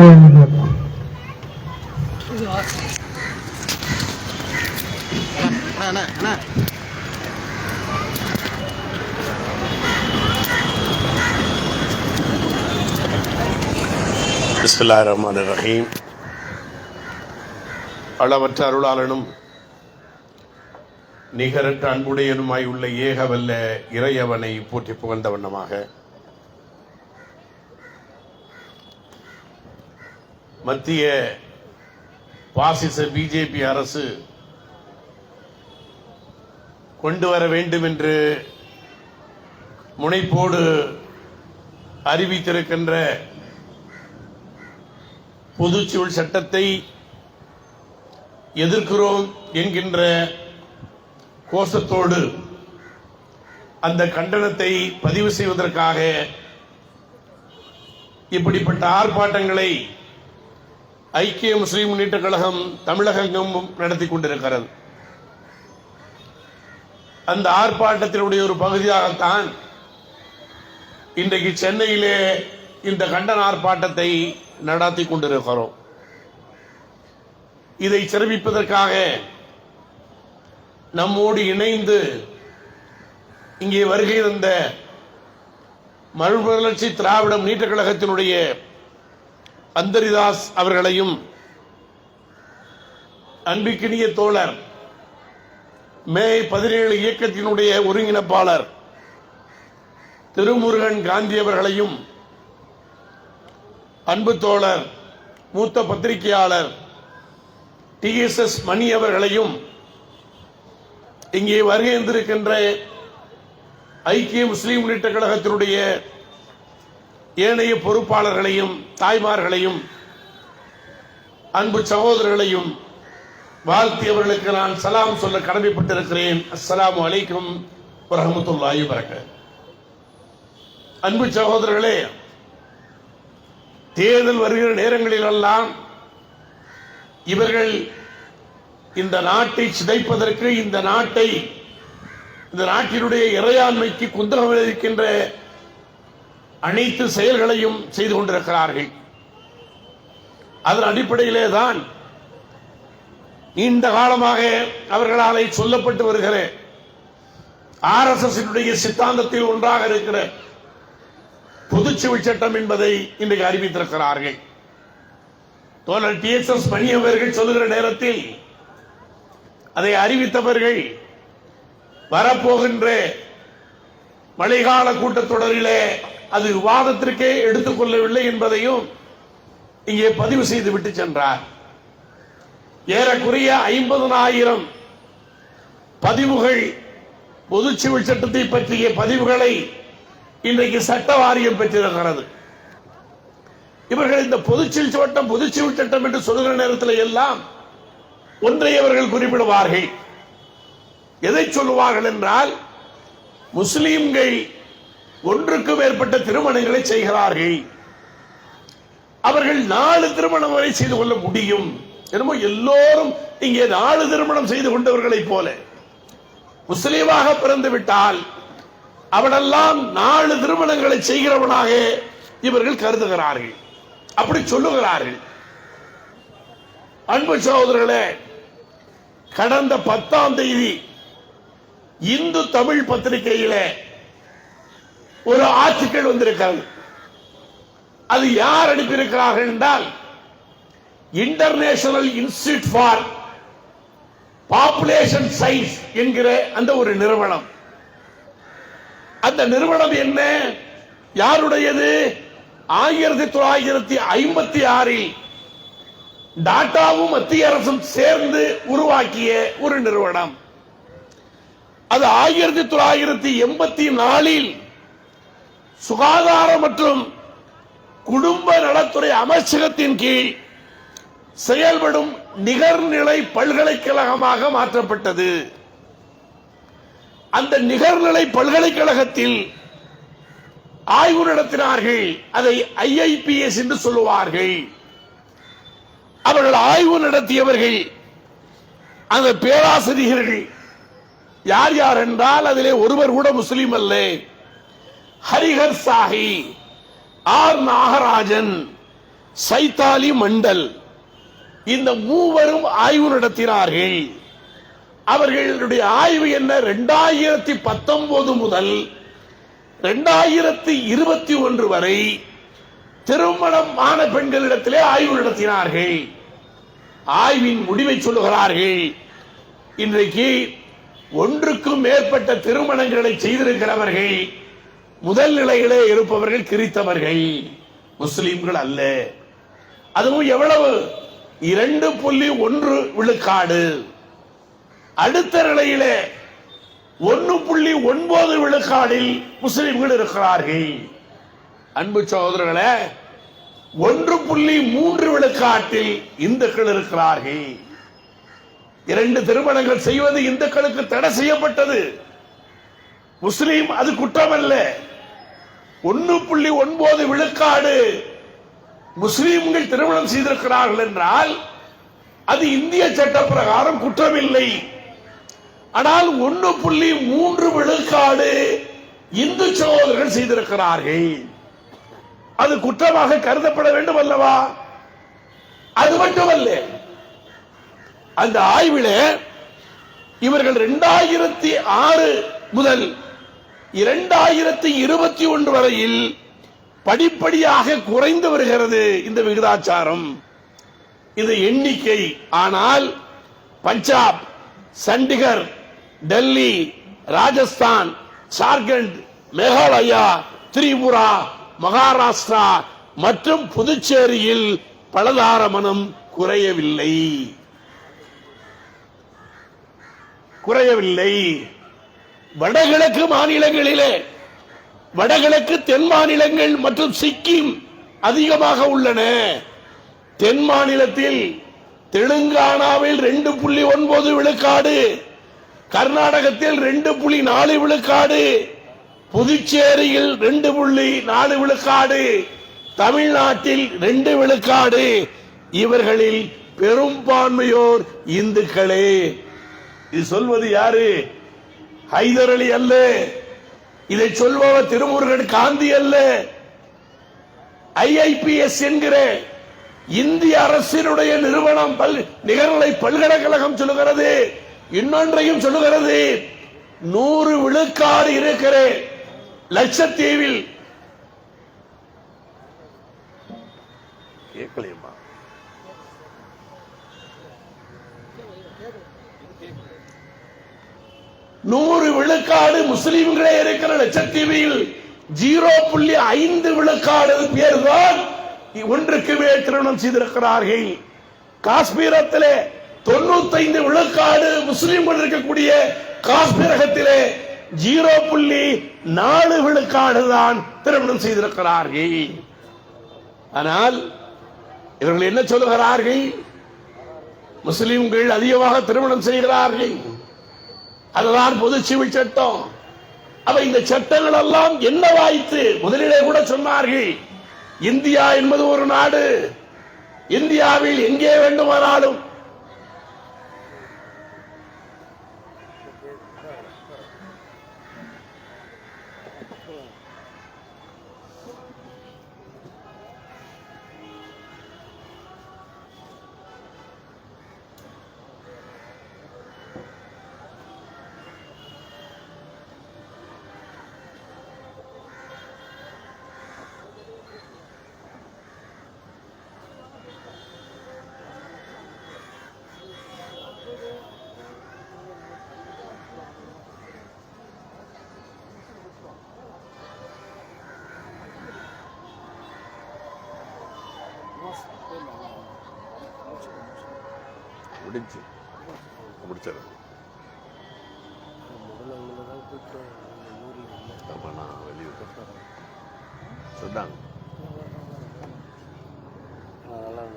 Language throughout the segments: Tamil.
அண்ணா ரஹீம். அளவற்ற அருளாளனும் நிகரற்ற அன்புடையனுமாய் உள்ள ஏகவல்ல இறையவனை போற்றி புகழ்ந்த வண்ணமாக மத்திய பாசிச பிஜேபி அரசு கொண்டு வர வேண்டும் என்று முனைப்போடு அறிவித்திருக்கின்ற பொதுச்சுவல் சட்டத்தை எதிர்க்கிறோம் என்கின்ற கோஷத்தோடு அந்த கண்டனத்தை பதிவு செய்வதற்காக இப்படிப்பட்ட ஆர்ப்பாட்டங்களை ஐக்கிய முஸ்லீம் முன்னேற்ற கழகம் தமிழகமும் நடத்தி கொண்டிருக்கிறது. அந்த ஆர்ப்பாட்டத்தினுடைய ஒரு பகுதியாகத்தான் இன்றைக்கு சென்னையிலே இந்த கண்டன ஆர்ப்பாட்டத்தை நடத்தி கொண்டிருக்கிறோம். இதை சிறப்பிப்பதற்காக நம்மோடு இணைந்து இங்கே வருகை தந்த மறுமலர்ச்சி திராவிட முன்னேற்ற கழகத்தினுடைய அந்தரிதாஸ் அவர்களையும் அன்பிக்கினிய தோழர் மே பதினேழு இயக்கத்தினுடைய ஒருங்கிணைப்பாளர் திருமுருகன் காந்தி அவர்களையும் அன்பு தோழர் மூத்த பத்திரிகையாளர் டி எஸ் எஸ் மணி அவர்களையும் இங்கே வருகை இருந்திருக்கின்ற ஐக்கிய முஸ்லீம் முன்னேற்ற கழகத்தினுடைய ஏனைய பொறுப்பாளர்களையும் தாய்மார்களையும் அன்பு சகோதரர்களையும் வாழ்த்தியவர்களுக்கு நான் சலாம் சொல்ல கடமைப்பட்டிருக்கிறேன். அஸ்லாம் அலைக்கும் வரஹமத்துல்லாஹி வரகாத்துஹு அன்பு சகோதரர்களே தேர்தல் வருகிற நேரங்களிலெல்லாம் இவர்கள் இந்த நாட்டை சிதைப்பதற்கு இந்த நாட்டை இந்த நாட்டினுடைய இறையாண்மைக்கு குந்தகம் விளைவிக்கின்ற அனைத்து செயல்களையும் செய்து கொண்டிருக்கிறார்கள். அதன் அடிப்படையிலே தான் நீண்ட காலமாக அவர்களாலே சொல்லப்பட்டு வருகிற ஆர் எஸ் எஸ் சித்தாந்தத்தில் ஒன்றாக இருக்கிற பொதுச்சுவை சட்டம் என்பதை இன்றைக்கு அறிவித்திருக்கிறார்கள். தோழர் டி எஸ் எஸ் மணி அவர்கள் சொல்லுகிற நேரத்தில் அதை அறிவித்தவர்கள் வரப்போகின்ற மழைக்கால கூட்டத்தொடரிலே அது விவாதத்திற்கே எடுத்துக்கொள்ளவில்லை என்பதையும் இங்கே பதிவு செய்து விட்டு சென்றார். ஏறக்குறைய ஐம்பதனாயிரம் பதிவுகள் பொது சிவில் சட்டத்தை பற்றிய பதிவுகளை இன்றைக்கு சட்ட வாரியம் பெற்றிருக்கிறது. இவர்கள் இந்த பொதுச்சில் சட்டம் பொதுச்சிவில் சட்டம் என்று சொல்கிற நேரத்தில் எல்லாம் ஒன்றை அவர்கள் குறிப்பிடுவார்கள். எதை சொல்லுவார்கள் என்றால் முஸ்லீம்கள் ஒன்றுக்கு மேற்பட்ட திருமணங்களை செய்கிறார்கள். அவர்கள் நாலு திருமணம் வரை செய்து கொள்ள முடியும். என்னமோ எல்லோரும் இங்கே நாலு திருமணம் செய்து கொண்டவர்களைப் போல. முஸ்லீமாக பிறந்து விட்டால் அவனெல்லாம் நாலு திருமணங்களை செய்கிறவனாக இவர்கள் கருதுகிறார்கள். அப்படி சொல்லுகிறார்கள். அன்பு சகோதரர்களே கடந்த பத்தாம் தேதி இந்து தமிழ் பத்திரிகையில ஒரு ஆட்சிகள் வந்திருக்கிறது. அது யார் அனுப்பியிருக்கிறார்கள் என்றால் international institute for population science என்கிற அந்த ஒரு நிறுவனம். அந்த நிறுவனம் என்ன? யாருடையது? ஆயிரத்தி தொள்ளாயிரத்தி ஐம்பத்தி ஆறில் டாட்டாவும் மத்திய அரசும் சேர்ந்து உருவாக்கிய ஒரு நிறுவனம். அது ஆயிரத்தி தொள்ளாயிரத்தி எண்பத்தி நாலில் சுகாதார மற்றும் குடும்ப நலத்துறை அமைச்சகத்தின் கீழ் செயல்படும் நிகர்நிலை பல்கலைக்கழகமாக மாற்றப்பட்டது. அந்த நிகர்நிலை பல்கலைக்கழகத்தில் ஆய்வு நடத்தினார்கள். அதை ஐஐபிஎஸ் என்று சொல்லுவார்கள். அவர்கள் ஆய்வு நடத்தியவர்கள் அந்த பேராசிரியர்கள் யார் யார் என்றால் அதிலே ஒருவர் கூட முஸ்லீம் அல்ல. ஹரிஹர் சாஹி ஆர் நாகராஜன் சைத்தாலி மண்டல். இந்த மூவரும் ஆய்வு நடத்தினார்கள். அவர்களுடைய ஆய்வு என்ன? ரெண்டாயிரத்தி பத்தொன்பது முதல் ரெண்டாயிரத்தி இருபத்தி ஒன்று வரை திருமணம் ஆன பெண்களிடத்திலே ஆய்வு நடத்தினார்கள். ஆய்வின் முடிவை சொல்லுகிறார்கள். இன்றைக்கு ஒன்றுக்கும் மேற்பட்ட திருமணங்களை செய்திருக்கிறவர்கள் முதல் நிலையிலே இருப்பவர்கள் கிறித்தவர்கள் முஸ்லிம்கள் அல்ல. அதுவும் எவ்வளவு? இரண்டு புள்ளி ஒன்று விழுக்காடு. அடுத்த நிலையிலே ஒன்னு புள்ளி ஒன்பது விழுக்காடில் முஸ்லிம்கள் இருக்கிறார்கள். அன்பு சகோதரர்களே ஒன்று புள்ளி மூன்று விழுக்காட்டில் இந்துக்கள் இருக்கிறார்கள். இரண்டு திருமணங்கள் செய்வது இந்துக்களுக்கு தடை செய்யப்பட்டது. முஸ்லீம் அது குற்றம் அல்ல ஒன்னு புள்ளி ஒன்பது விழுக்காடு முஸ்லீம்கள் திருமணம் செய்திருக்கிறார்கள் என்றால் அது இந்திய சட்ட பிரகாரம் குற்றமில்லை. ஆனால் ஒன்னு புள்ளி மூன்று விழுக்காடு இந்து சகோதரர்கள் செய்திருக்கிறார்கள். அது குற்றமாக கருதப்பட வேண்டும் அல்லவா? அது மட்டுமல்ல அந்த ஆய்விலே இவர்கள் இரண்டாயிரத்தி ஆறு முதல் இரண்டாயிரத்தி இருபத்தி ஒன்று வரையில் படிப்படியாக குறைந்து வருகிறது இந்த விகிதாச்சாரம். இது எண்ணிக்கை. ஆனால் பஞ்சாப் சண்டிகர் டெல்லி ராஜஸ்தான் ஜார்க்கண்ட் மேகாலயா திரிபுரா மகாராஷ்டிரா மற்றும் புதுச்சேரியில் பலதார மனம் குறையவில்லை. குறையவில்லை. வடகிழக்கு மாநிலங்களிலே வடகிழக்கு தென் மாநிலங்கள் மற்றும் சிக்கிம் அதிகமாக உள்ளன. தென் மாநிலத்தில் தெலுங்கானாவில் ரெண்டு புள்ளி ஒன்பது விழுக்காடு கர்நாடகத்தில் ரெண்டு புள்ளி நாலு விழுக்காடு புதுச்சேரியில் ரெண்டு புள்ளி நாலு விழுக்காடு தமிழ்நாட்டில் ரெண்டு விழுக்காடு. இவர்களில் பெரும்பான்மையோர் இந்துக்களே. இது சொல்வது யாரு? ஹைதர் அலி அல்ல. இதை சொல்பவர் திருமுருகன் காந்தி அல்ல. ஐஐபிஎஸ் என்கிற இந்திய அரசினுடைய நிறுவனம் பல் நிகர்நிலை பல்கலைக்கழகம் சொல்லுகிறது. இன்னொன்றையும் சொல்லுகிறது. நூறு விழுக்காடு இருக்கிற லட்சத்தீவில் நூறு விழுக்காடு முஸ்லிம்களே இருக்கிற லட்சத்தீவில் ஜீரோ புள்ளி ஐந்து விழுக்காடு பேர் தான் ஒன்றுக்கு மேல் திருமணம் செய்திருக்கிறார்கள். காஷ்மீரத்திலே தொண்ணூத்தைந்து விழுக்காடு முஸ்லிம்கள் இருக்கக்கூடிய காஷ்மீரகத்திலே ஜீரோ புள்ளி நாலு விழுக்காடு தான் திருமணம் செய்திருக்கிறார்கள். ஆனால் இவர்கள் என்ன சொல்லுகிறார்கள்? முஸ்லிம்கள் அதிகமாக திருமணம் செய்கிறார்கள். அதுதான் பொது சிவில் சட்டம். அப்ப இந்த சட்டங்கள் எல்லாம் என்னவாயிற்று முதலிலே கூட சொன்னார்கள் இந்தியா என்பது ஒரு நாடு இந்தியாவில் எங்கே வேண்டுமானாலும் முடிஞ்சு. முடிச்சது ஆமா நான் வெளியூர். சொன்னாங்க. அதெல்லாம்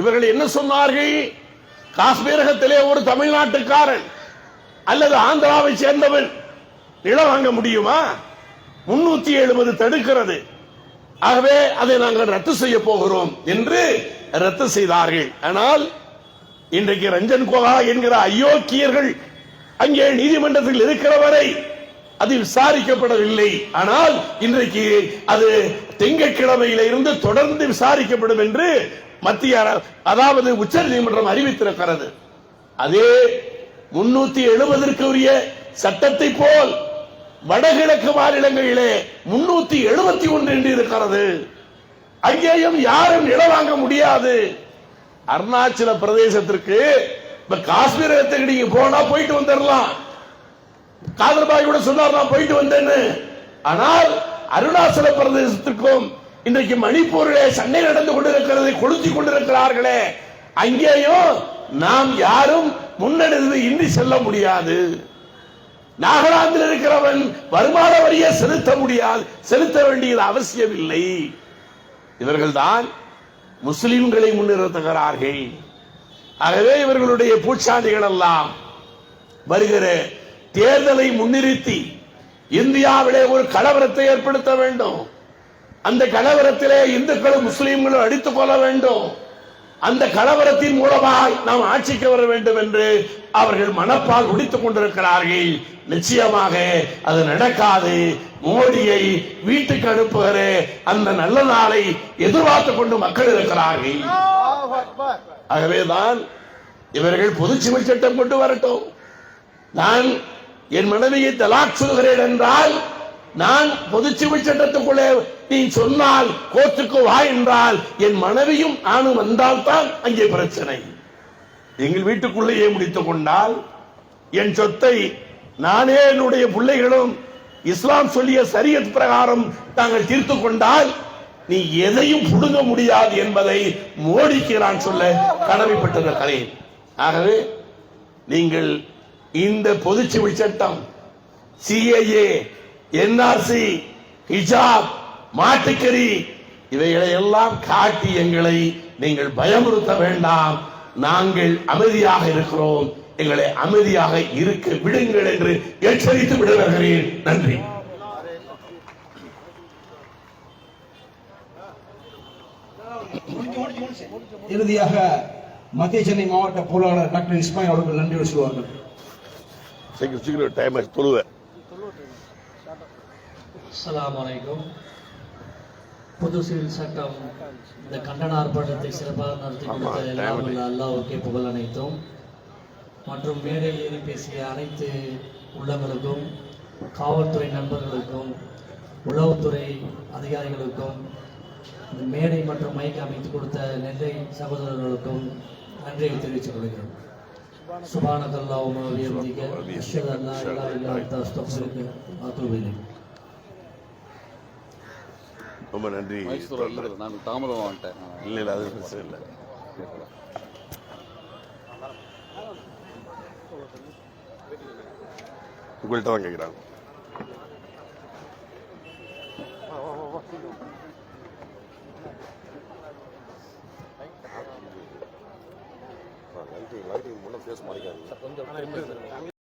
இவர்கள் என்ன சொன்னார்கள்? காஷ்மீரகத்திலே ஒரு தமிழ்நாட்டுக்காரன் அல்லது ஆந்திராவை சேர்ந்தவன் நிலம் வாங்க முடியுமா? முன்னூத்தி எழுபது தடுக்கிறது. ஆகவே அதை நாங்கள் ரத்து செய்ய போகிறோம் என்று ரத்து செய்தார்கள். ஆனால் இன்றைக்கு ரஞ்சன் கோகா என்கிற அயோக்கியர்கள் அங்கே நீதிமன்றத்தில் இருக்கிற வரை அது விசாரிக்கப்படவில்லை. ஆனால் இன்றைக்கு அது திங்கட்கிழமையில இருந்து தொடர்ந்து விசாரிக்கப்படும் என்று மத்திய அதாவது உச்ச நீதிமன்றம் அறிவித்திருக்கிறது. அதே முன்னூத்தி எழுபதற்கு உரிய சட்டத்தை போல் வடகிழக்கு மாநிலங்களிலே முன்னூத்தி எழுபத்தி ஒன்று என்று இருக்கிறது. அங்கேயும் யாரும் இடம் வாங்க முடியாது. அருணாச்சல பிரதேசத்திற்கு இப்ப காஷ்மீரத்துக்கு நீங்க போனா போயிட்டு வந்துடலாம் காதல்பாய் கூட சொன்னார் நான் போயிட்டு வந்தேன்னு. ஆனால் அருணாச்சல பிரதேசத்திற்கும் இன்றைக்கு மணிப்பூரிலே சண்டை நடந்து கொண்டிருக்கிறதை கொளுத்தி கொண்டிருக்கிறார்களே. அங்கேயும் நாம் யாரும் முன்னெடுத்து இன்றி செல்ல முடியாது. நாகாலாந்தில் இருக்கிறவன் வருமான வரியை செலுத்த முடியாது செலுத்த வேண்டியது அவசியமில்லை. இவர்கள்தான் முஸ்லிம்களை முன்னிறுத்துகிறார்கள். ஆகவே இவர்களுடைய பூச்சாண்டிகள் எல்லாம் வருகிற தேர்தலை முன்னிறுத்தி இந்தியாவிலே ஒரு கலவரத்தை ஏற்படுத்த வேண்டும். அந்த கலவரத்திலே இந்துக்களும் முஸ்லீம்களும் அடித்துக் கொள்ள வேண்டும். அந்த கலவரத்தின் மூலமாக நாம் ஆட்சிக்கு வர வேண்டும் என்று அவர்கள் மனப்பால் குடித்துக் கொண்டிருக்கிறார்கள். நிச்சயமாக அது நடக்காது. மோடியை வீட்டுக்கு அனுப்புகிற அந்த நல்ல நாளை எதிர்பார்த்துக் கொண்டு மக்கள் இருக்கிறார்கள். ஆகவேதான் இவர்கள் பொதுச்சிமை சட்டம் கொண்டு வரட்டும். நான் என் மனைவியை தலாக் சொல்கிறேன் என்றால் நான் பொதுச்சிமை சட்டத்துக்குள்ளே நீ சொன்னால் கோர்ட்டுக்கு வா என்றால் என் மனைவியும் நானும் வந்தால்தான் அங்கே பிரச்சனை. எங்கள் வீட்டுக்குள்ளேயே முடித்துக் கொண்டால் என் சொத்தை நானே என்னுடைய பிள்ளைகளும் இஸ்லாம் சொல்லிய சரியத் பிரகாரம் நாங்கள் தீர்த்து கொண்டால் நீ எதையும் புடுங்க முடியாது என்பதை மோடிக்கு நான் சொல்ல கடமைப்பட்டிருக்கிறேன் ஆகவே நீங்கள் இந்த பொதுச்சுவை சட்டம் சிஏஏ என்ஆர்சி ஹிஜாப் மாட்டுக்கறி இவைகளை எல்லாம் காட்டி எங்களை நீங்கள் பயமுறுத்த வேண்டாம். நாங்கள் அமைதியாக இருக்கிறோம். எங்களை அமைதியாக இருக்க விடுங்கள் என்று எச்சரித்து விட வருகிறேன் நன்றி. இறுதியாக மத்திய சென்னை மாவட்ட பொருளாளர் டாக்டர் இஸ்மாயில் அவர்கள் நன்றி சொல்வார்கள். சீக்கிரம் சீக்கிரம் டைம் ஆச்சு. தொழுவேன் அஸ்ஸலாமு அலைக்கும். பொது சிவில் சட்டம் இந்த கண்டன ஆர்ப்பாட்டத்தை சிறப்பாக நடத்தி கொடுத்த எல்லாம் அல்லாஹ்வுக்கே புகழ் அனைத்தும். மற்றும் மேடையில் ஏறி பேசிய அனைத்து உள்ளங்களுக்கும் காவல்துறை நண்பர்களுக்கும் உளவுத்துறை அதிகாரிகளுக்கும் இந்த மேடை மற்றும் மைக் அமைத்து கொடுத்த நெல்லை சகோதரர்களுக்கும் நன்றியை தெரிவித்துக் கொள்கிறோம். சுபானகல்லாவும் அஷ்ஹது அல்லா இலாஹா இல்லா அன்த அஸ்தக்ஃபிருக்க வ அத்தூபு இலைக். ரொம்ப நன்றி. நான் தாமதமாக வந்துட்டேன் இல்ல இல்ல அது பிரச்சனை இல்லை. உங்கள்கிட்ட தான் கேட்குறாங்க லைட்டிங் லைட்டிங் முன்னே பேச மாட்டேங்காது